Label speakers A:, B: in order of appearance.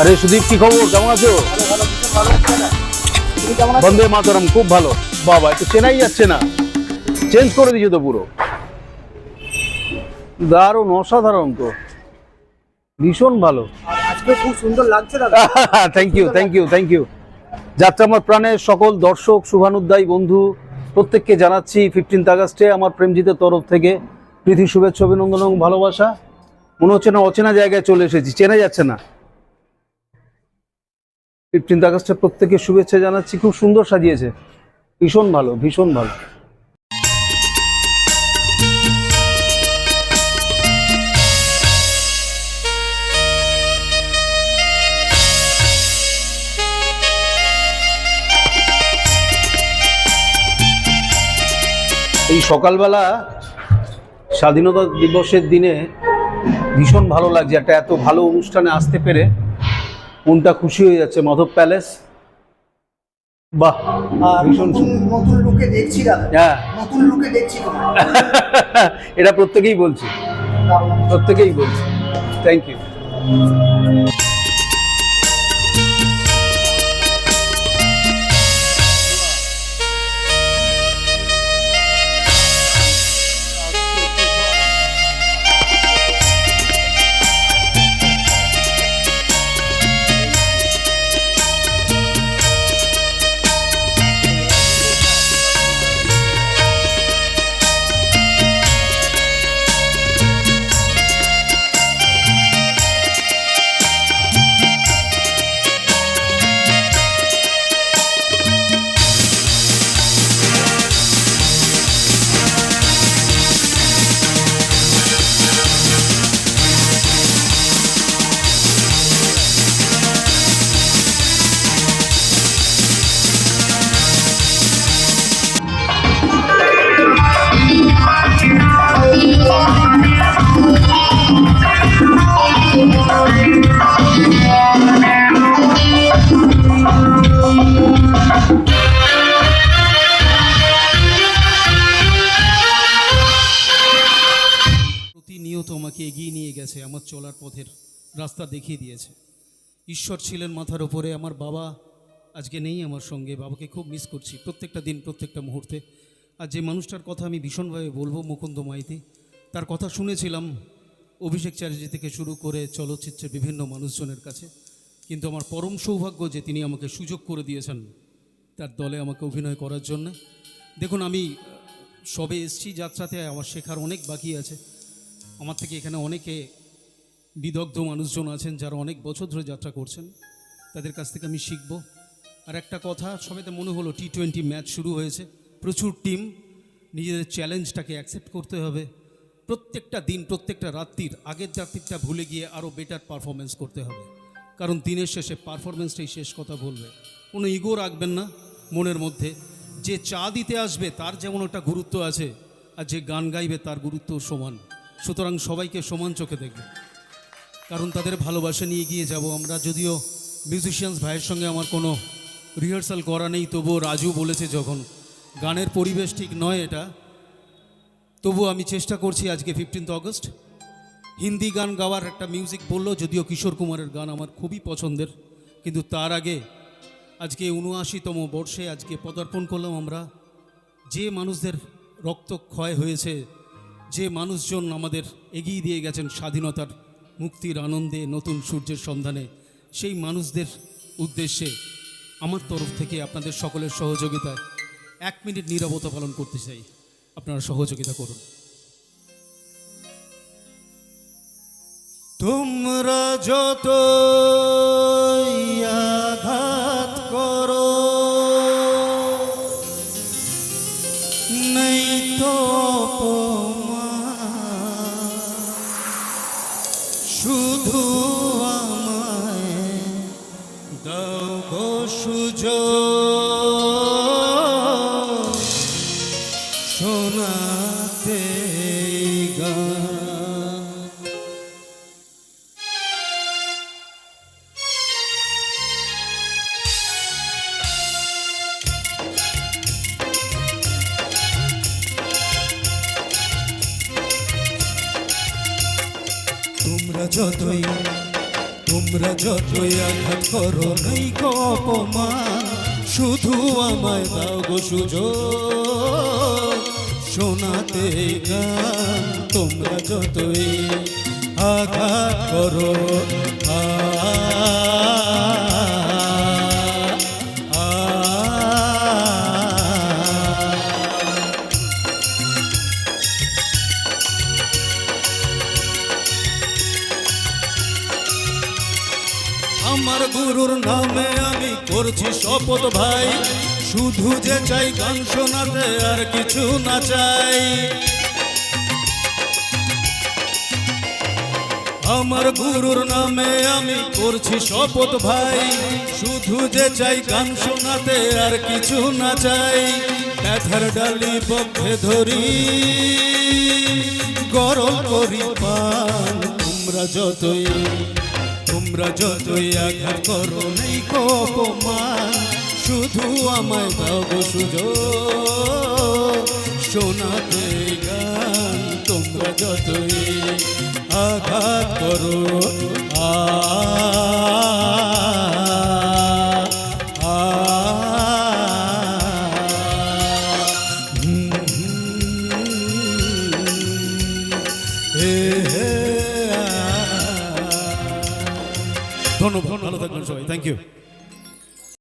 A: আরে সুদীপ, কি খবর? কেমন আছো? বন্দে মাতরম, খুব ভালো। বাবা, একটু চেনাই যাচ্ছে না। চেঞ্জ করে দিয়েছ তো পুরো। দারুণ, অসাধারণ তো। ভীষণ ভালো।
B: আজকে খুব সুন্দর লাগছে দাদা
A: thank you thank you thank you যাত্রা আমার প্রাণের সকল দর্শক শুভানুদ্দায়ী বন্ধু, প্রত্যেককে জানাচ্ছি ফিফটিন্থ আগস্টে আমার প্রেমজিতের তরফ থেকে প্রীতি, শুভেচ্ছা, অভিনন্দন এবং ভালোবাসা। মনে হচ্ছে না অচেনা জায়গায় চলে এসেছি। চেনা যাচ্ছে না। ফিফটিন্থ আগস্টে প্রত্যেকে শুভেচ্ছা জানাচ্ছি। খুব সুন্দর সাজিয়েছে। ভীষণ ভালো ভীষণ ভালো। এই সকালবেলা স্বাধীনতা দিবসের দিনে ভীষণ ভালো লাগছে, একটা এত ভালো অনুষ্ঠানে আসতে পেরে। মনটা খুশি হয়ে যাচ্ছে মাধব প্যালেস বাহ
B: আর
A: ভীষণ
B: নতুন লুকে দেখছি
A: হ্যাঁ।
B: নতুন লুকে দেখছি
A: এটা প্রত্যেকেই বলছি। প্রত্যেকেই বলছি। থ্যাংক ইউ
C: গেছে, আমার চলার পথের রাস্তা দেখিয়ে দিয়েছে। ঈশ্বর ছিলেন মাথার ওপরে আমার বাবা আজকে নেই আমার সঙ্গে, বাবাকে খুব মিস করছি প্রত্যেকটা দিন, প্রত্যেকটা মুহূর্তে। আর যে মানুষটার কথা আমি ভীষণভাবে বলব মুকুন্দ মাইতি, তার কথা শুনেছিলাম অভিষেক চ্যাটার্জি থেকে শুরু করে চলচ্চিত্রের বিভিন্ন মানুষজনের কাছে। কিন্তু আমার পরম সৌভাগ্য যে তিনি আমাকে সুযোগ করে দিয়েছেন তার দলে আমাকে অভিনয় করার জন্য। দেখুন, আমি সবে এসছি যাত্রাতে, আমার শেখার অনেক বাকি আছে। আমার থেকে এখানে অনেকে বিদগ্ধ মানুষজন আছেন যারা অনেক বছর ধরে যাত্রা করছেন। তাদের কাছ থেকে আমি শিখব। আর একটা কথা, সবেতে মনে হলো টি টোয়েন্টি ম্যাচ শুরু হয়েছে। প্রচুর টিম নিজেদের চ্যালেঞ্জটাকে অ্যাকসেপ্ট করতে হবে। প্রত্যেকটা দিন, প্রত্যেকটা রাত্রির আগের রাত্রিটা ভুলে গিয়ে আরও বেটার পারফরমেন্স করতে হবে। কারণ দিনের শেষে পারফরমেন্সটাই শেষ কথা বলবে। কোনো ইগো রাখবেন না মনের মধ্যে। যে চা দিতে আসবে, তার যেমন একটা গুরুত্ব আছে, আর যে গান গাইবে, তার গুরুত্ব সমান। সুতরাং সবাইকে সমান চোখে দেখবে। কারণ তাদের ভালোবাসা নিয়ে গিয়ে যাব আমরা, যদিও মিউজিশিয়ানস ভাইয়ের সঙ্গে আমার কোনো রিহার্সাল করা নেই, তবুও রাজু বলেছে যখন, গানের পরিবেশ ঠিক নয় এটা তবু আমি চেষ্টা করছি আজকে ফিফটিন্থ অগস্ট হিন্দি গান গাওয়ার একটা মিউজিক বলল, যদিও কিশোর কুমারের গান আমার খুবই পছন্দের, কিন্তু তার আগে আজকে উনআশিতম বর্ষে আজকে পদার্পণ করলাম আমরা, যে মানুষদের রক্তক্ষয় হয়েছে যে মানুষজন আমাদের এগিয়ে দিয়ে গেছেন স্বাধীনতার মুক্তির আনন্দে নতুন সূর্যের সন্ধানে, সেই মানুষদের উদ্দেশ্যে আমার তরফ থেকে আপনাদের সকলের সহযোগিতায় এক মিনিট নিরবতা পালন করতে চাই। আপনারা সহযোগিতা করুন। তোমরা যত শোনাতে গান তোমরা যতই তোমরা যতই আঘাত করো নেই গো অপমান, শুধু আমায় দাও গো সুযোগ। শোনাতে গান তোমরা যতই আঘাত করো আমার গুরুর নামে আমি করছি শপথ ভাই। শুধু যে চাই গান শোনাতে আর কিছু না চাই। আমার গুরুর নামে আমি করছি শপথ ভাই। শুধু যে চাই গান শোনাতে আর কিছু না চাই। ব্যথার ডালি পক্ষে ধরি। গরম করি পান, তোমরা যতই তোমরা যতই আঘাত করো নেই গো অপমান। শুধু আমায় দাও সুযোগ শোনাতে গান তোমরা যতই আঘাত করো। ধন্যবাদ ভালো থাকবেন সবাই থ্যাংক ইউ